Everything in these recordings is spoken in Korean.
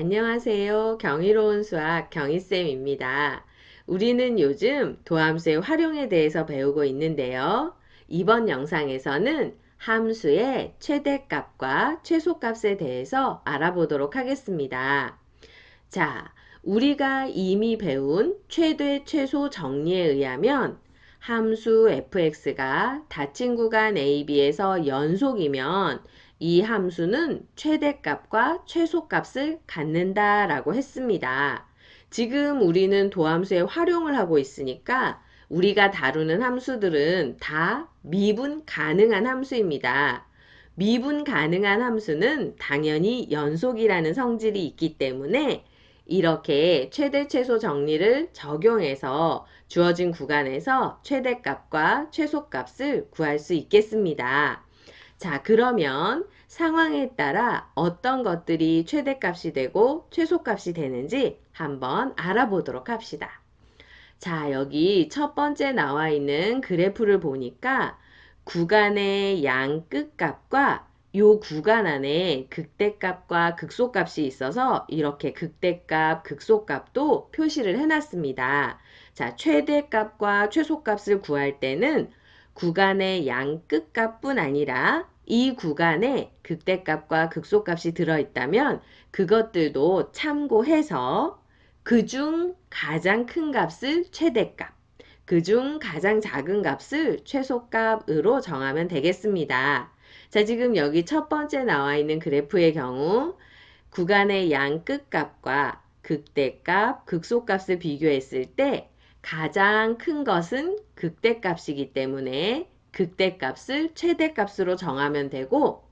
안녕하세요. 경이로운 수학 경희쌤입니다. 우리는 요즘 도함수의 활용에 대해서 배우고 있는데요. 이번 영상에서는 함수의 최대값과 최소값에 대해서 알아보도록 하겠습니다. 자, 우리가 이미 배운 최대 최소 정리에 의하면 함수 fx가 닫힌 구간 AB에서 연속이면 이 함수는 최대값과 최소값을 갖는다 라고 했습니다. 지금 우리는 도함수의 활용을 하고 있으니까 우리가 다루는 함수들은 다 미분 가능한 함수입니다. 미분 가능한 함수는 당연히 연속이라는 성질이 있기 때문에 이렇게 최대 최소 정리를 적용해서 주어진 구간에서 최대값과 최소값을 구할 수 있겠습니다. 자, 그러면 상황에 따라 어떤 것들이 최대값이 되고 최소값이 되는지 한번 알아보도록 합시다. 자, 여기 첫 번째 나와 있는 그래프를 보니까 구간의 양 끝값과 요 구간 안에 극대값과 극소값이 있어서 이렇게 극대값, 극소값도 표시를 해놨습니다. 자, 최대값과 최소값을 구할 때는 구간의 양 끝값뿐 아니라 이 구간에 극대값과 극소값이 들어있다면 그것들도 참고해서 그중 가장 큰 값을 최대값, 그중 가장 작은 값을 최소값으로 정하면 되겠습니다. 자, 지금 여기 첫 번째 나와 있는 그래프의 경우 구간의 양 끝값과 극대값, 극소값을 비교했을 때 가장 큰 것은 극대값이기 때문에 극대값을 최대값으로 정하면 되고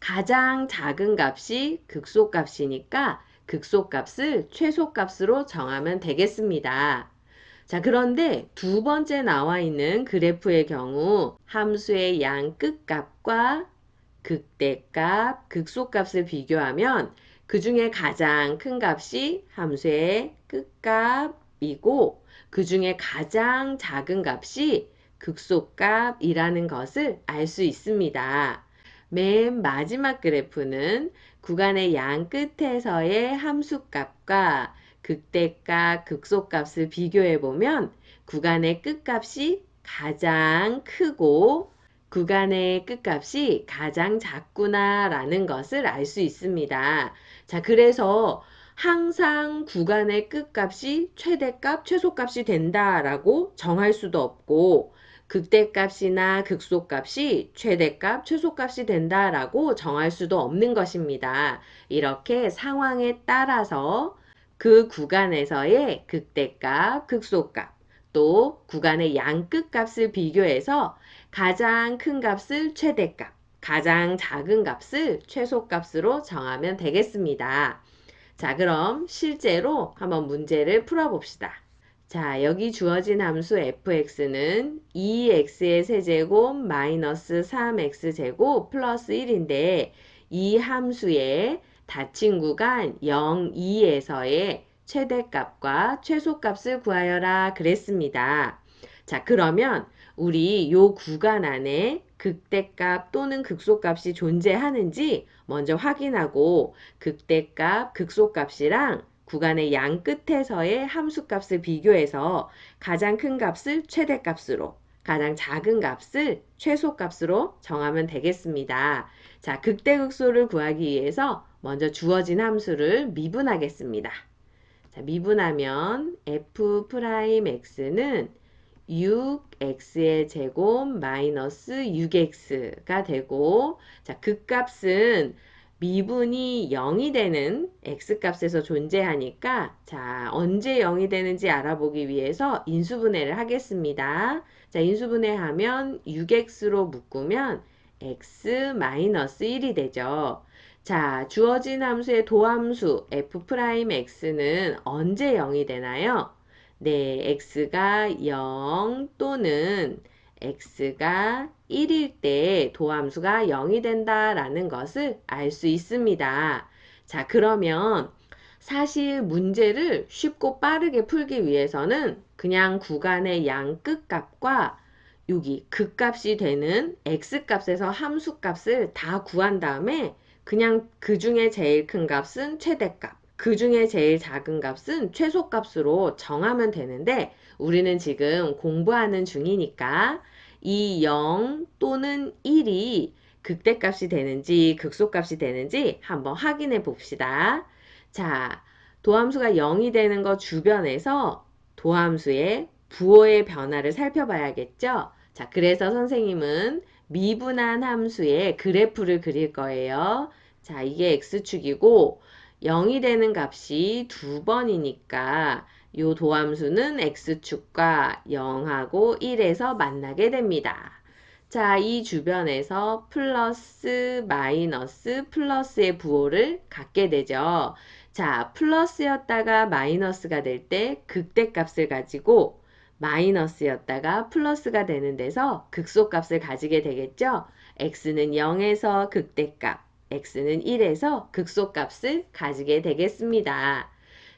가장 작은 값이 극소값이니까 극소값을 최소값으로 정하면 되겠습니다. 자, 그런데 두 번째 나와 있는 그래프의 경우 함수의 양 끝값과 극대값, 극소값을 비교하면 그 중에 가장 큰 값이 함수의 끝값 이고 그 중에 가장 작은 값이 극소값이라는 것을 알 수 있습니다. 맨 마지막 그래프는 구간의 양 끝에서의 함수값과 극대값, 극소값을 비교해 보면 구간의 끝값이 가장 크고 구간의 끝값이 가장 작구나 라는 것을 알 수 있습니다. 자, 그래서 항상 구간의 끝값이 최대값, 최소값이 된다라고 정할 수도 없고 극대값이나 극소값이 최대값, 최소값이 된다라고 정할 수도 없는 것입니다. 이렇게 상황에 따라서 그 구간에서의 극대값, 극소값, 또 구간의 양 끝값을 비교해서 가장 큰 값을 최대값, 가장 작은 값을 최소값으로 정하면 되겠습니다. 자, 그럼 실제로 한번 문제를 풀어봅시다. 자, 여기 주어진 함수 fx는 2x의 세제곱 마이너스 3x제곱 플러스 1인데 이 함수의 닫힌 구간 0, 2에서의 최대값과 최소값을 구하여라 그랬습니다. 자, 그러면 우리 요 구간 안에 극대값 또는 극소값이 존재하는지 먼저 확인하고 극대값, 극소값이랑 구간의 양 끝에서의 함수값을 비교해서 가장 큰 값을 최대값으로 가장 작은 값을 최소값으로 정하면 되겠습니다. 자, 극대극소를 구하기 위해서 먼저 주어진 함수를 미분하겠습니다. 자, 미분하면 f'x는 6x의 제곱 마이너스 6x가 되고 자, 극값은 미분이 0이 되는 x값에서 존재하니까 자 언제 0이 되는지 알아보기 위해서 인수분해를 하겠습니다. 자 인수분해하면 6x로 묶으면 x-1이 되죠. 자 주어진 함수의 도함수 f'x는 언제 0이 되나요? 네, x가 0 또는 x가 1일 때 도함수가 0이 된다라는 것을 알 수 있습니다. 자, 그러면 사실 문제를 쉽고 빠르게 풀기 위해서는 그냥 구간의 양 끝값과 여기 극값이 되는 x값에서 함수값을 다 구한 다음에 그냥 그 중에 제일 큰 값은 최대값, 그 중에 제일 작은 값은 최소값으로 정하면 되는데 우리는 지금 공부하는 중이니까 이 0 또는 1이 극대값이 되는지 극소값이 되는지 한번 확인해 봅시다. 자, 도함수가 0이 되는 거 주변에서 도함수의 부호의 변화를 살펴봐야겠죠? 자, 그래서 선생님은 미분한 함수의 그래프를 그릴 거예요. 자, 이게 x축이고 0이 되는 값이 두 번이니까 요 도함수는 x축과 0하고 1에서 만나게 됩니다. 자, 이 주변에서 플러스, 마이너스, 플러스의 부호를 갖게 되죠. 자, 플러스였다가 마이너스가 될 때 극대값을 가지고 마이너스였다가 플러스가 되는 데서 극소값을 가지게 되겠죠. x는 0에서 극대값, x는 1에서 극소값을 가지게 되겠습니다.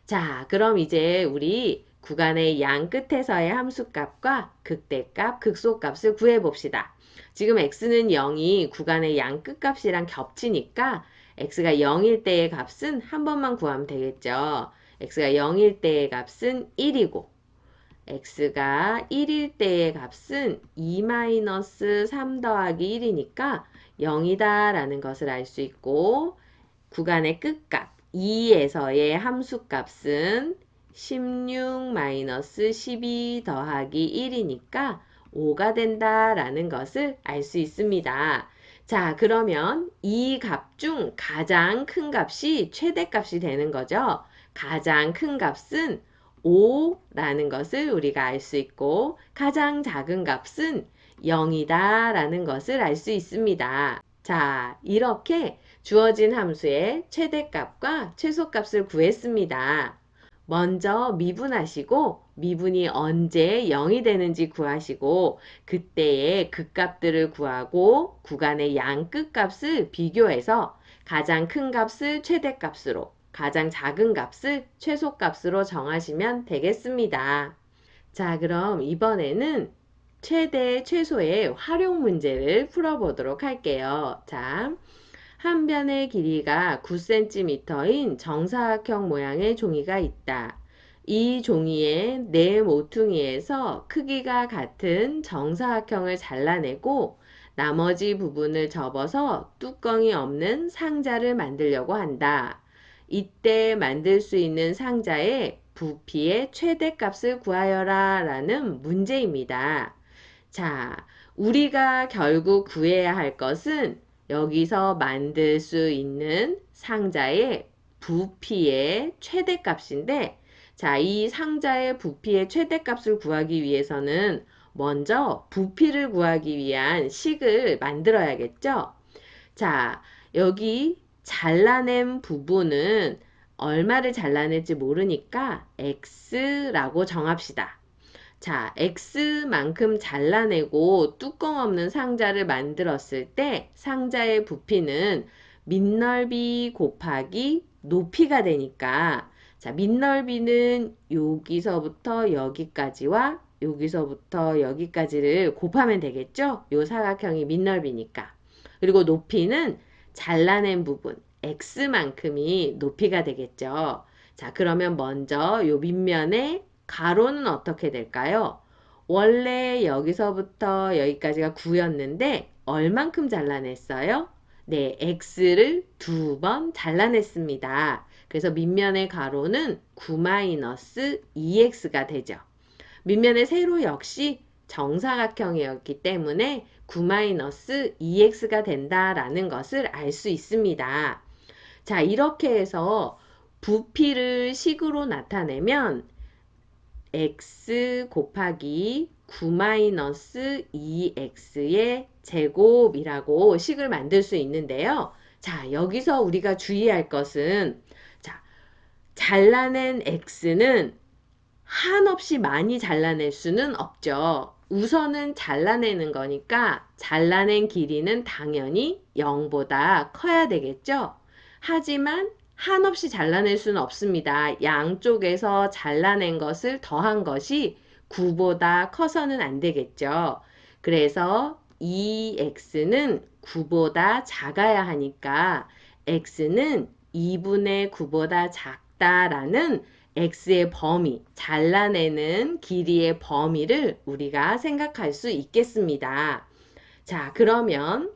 자, 그럼 이제 우리 구간의 양 끝에서의 함수값과 극대값, 극소값을 구해봅시다. 지금 x는 0이 구간의 양 끝값이랑 겹치니까 x가 0일 때의 값은 한 번만 구하면 되겠죠. x가 0일 때의 값은 1이고 x가 1일 때의 값은 2-3 더하기 1이니까 0이다 라는 것을 알 수 있고 구간의 끝값 2에서의 함수값은 16-12 더하기 1이니까 5가 된다 라는 것을 알 수 있습니다. 자, 그러면 이 값 중 가장 큰 값이 최대값이 되는 거죠. 가장 큰 값은 5라는 것을 우리가 알 수 있고 가장 작은 값은 0이다 라는 것을 알 수 있습니다. 자, 이렇게 주어진 함수의 최대값과 최소값을 구했습니다. 먼저 미분하시고 미분이 언제 0이 되는지 구하시고 그때의 극값들을 구하고 구간의 양 끝값을 비교해서 가장 큰 값을 최대값으로 가장 작은 값을 최소값으로 정하시면 되겠습니다. 자, 그럼 이번에는 최대, 최소의 활용 문제를 풀어보도록 할게요. 자, 한 변의 길이가 9cm인 정사각형 모양의 종이가 있다. 이 종이의 네 모퉁이에서 크기가 같은 정사각형을 잘라내고 나머지 부분을 접어서 뚜껑이 없는 상자를 만들려고 한다. 이때 만들 수 있는 상자의 부피의 최대값을 구하여라 라는 문제입니다. 자, 우리가 결국 구해야 할 것은 여기서 만들 수 있는 상자의 부피의 최대값인데 자, 이 상자의 부피의 최대값을 구하기 위해서는 먼저 부피를 구하기 위한 식을 만들어야겠죠? 자, 여기 잘라낸 부분은 얼마를 잘라낼지 모르니까 x라고 정합시다. 자, x만큼 잘라내고 뚜껑 없는 상자를 만들었을 때 상자의 부피는 밑넓이 곱하기 높이가 되니까 자, 밑넓이는 여기서부터 여기까지와 여기서부터 여기까지를 곱하면 되겠죠? 요 사각형이 밑넓이니까. 그리고 높이는 잘라낸 부분 x만큼이 높이가 되겠죠. 자, 그러면 먼저 요 밑면에 가로는 어떻게 될까요? 원래 여기서부터 여기까지가 9였는데 얼만큼 잘라냈어요? 네, x를 두 번 잘라냈습니다. 그래서 밑면의 가로는 9-2x가 되죠. 밑면의 세로 역시 정사각형이었기 때문에 9-2x가 된다라는 것을 알 수 있습니다. 자, 이렇게 해서 부피를 식으로 나타내면 x 곱하기 9-2x의 제곱이라고 식을 만들 수 있는데요. 자, 여기서 우리가 주의할 것은 자, 잘라낸 x는 한없이 많이 잘라낼 수는 없죠. 우선은 잘라내는 거니까 잘라낸 길이는 당연히 0보다 커야 되겠죠. 하지만 한없이 잘라낼 수는 없습니다. 양쪽에서 잘라낸 것을 더한 것이 9보다 커서는 안 되겠죠. 그래서 이 x는 9보다 작아야 하니까 x는 2분의 9보다 있다라는 x의 범위, 잘라내는 길이의 범위를 우리가 생각할 수 있겠습니다. 자, 그러면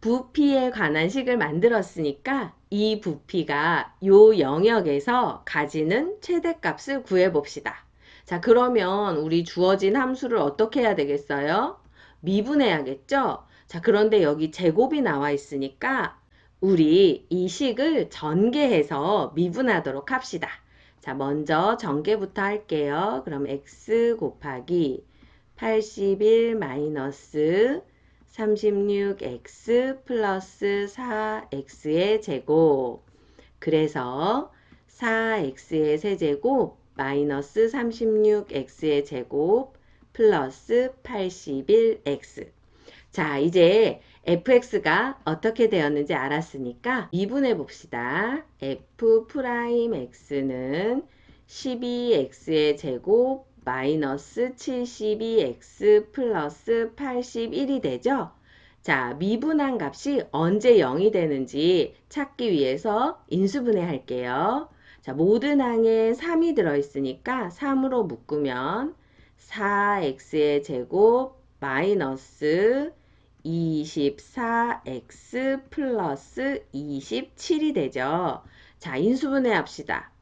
부피에 관한 식을 만들었으니까 이 부피가 요 영역에서 가지는 최대값을 구해봅시다. 자, 그러면 우리 주어진 함수를 어떻게 해야 되겠어요? 미분해야겠죠? 자, 그런데 여기 제곱이 나와 있으니까 우리 이 식을 전개해서 미분하도록 합시다. 자, 먼저 전개부터 할게요. 그럼 x 곱하기 81 마이너스 36x 플러스 4x의 제곱. 그래서 4x의 세제곱 마이너스 36x의 제곱 플러스 81x. 자, 이제 fx가 어떻게 되었는지 알았으니까 미분해 봅시다. f 프라임 x는 12x의 제곱 마이너스 72x 플러스 81이 되죠? 자, 미분한 값이 언제 0이 되는지 찾기 위해서 인수분해 할게요. 자, 모든 항에 3이 들어있으니까 3으로 묶으면 4x의 제곱 마이너스 24x 플러스 27이 되죠. 자, 인수분해 합시다.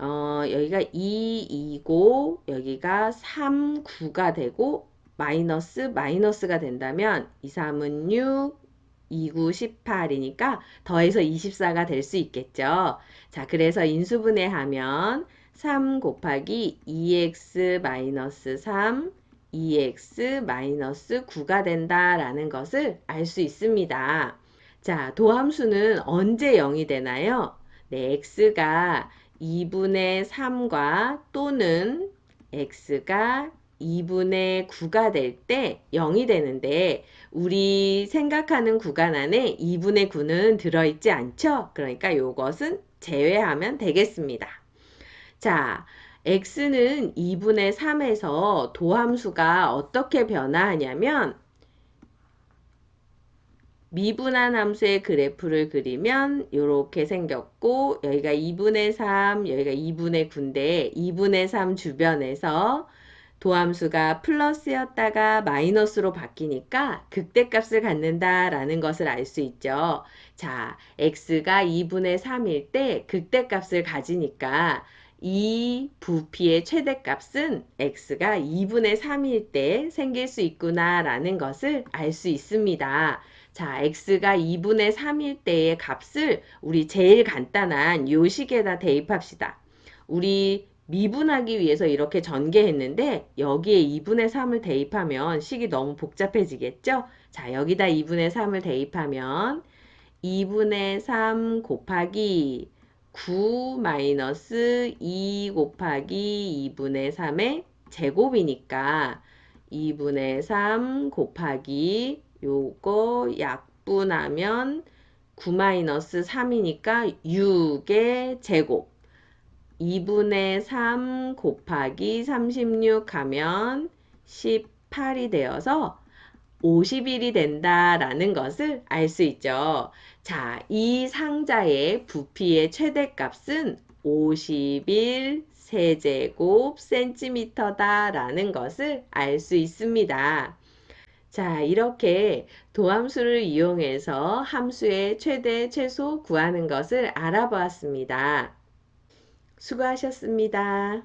어, 여기가 2, 2고 여기가 3, 9가 되고 마이너스 마이너스가 된다면 2, 3은 6, 2, 9, 18이니까 더해서 24가 될 수 있겠죠. 자, 그래서 인수분해 하면 3 곱하기 2x 마이너스 3, 2x 마이너스 9가 된다라는 것을 알 수 있습니다. 자, 도함수는 언제 0이 되나요? 네, x가 2분의 3과 또는 x가 2분의 9가 될 때 0이 되는데 우리 생각하는 구간 안에 2분의 9는 들어있지 않죠? 그러니까 이것은 제외하면 되겠습니다. 자, x는 2분의 3에서 도함수가 어떻게 변화하냐면 미분한 함수의 그래프를 그리면 이렇게 생겼고 여기가 2분의 3, 여기가 2분의 9인데 2분의 3 주변에서 도함수가 플러스였다가 마이너스로 바뀌니까 극대값을 갖는다라는 것을 알 수 있죠. 자, x가 2분의 3일 때 극대값을 가지니까 이 부피의 최대값은 x가 2분의 3일 때 생길 수 있구나라는 것을 알 수 있습니다. 자, x가 2분의 3일 때의 값을 우리 제일 간단한 요 식에다 대입합시다. 우리 미분하기 위해서 이렇게 전개했는데 여기에 2분의 3을 대입하면 식이 너무 복잡해지겠죠? 자, 여기다 2분의 3을 대입하면 2분의 3 곱하기 9 마이너스 2 곱하기 2분의 3의 제곱이니까 2분의 3 곱하기 요거 약분하면 9 마이너스 3이니까 6의 제곱 2분의 3 곱하기 36 하면 18이 되어서 50일이 된다라는 것을 알 수 있죠. 자, 이 상자의 부피의 최대값은 51 세제곱 센티미터다라는 것을 알 수 있습니다. 자, 이렇게 도함수를 이용해서 함수의 최대, 최소 구하는 것을 알아보았습니다. 수고하셨습니다.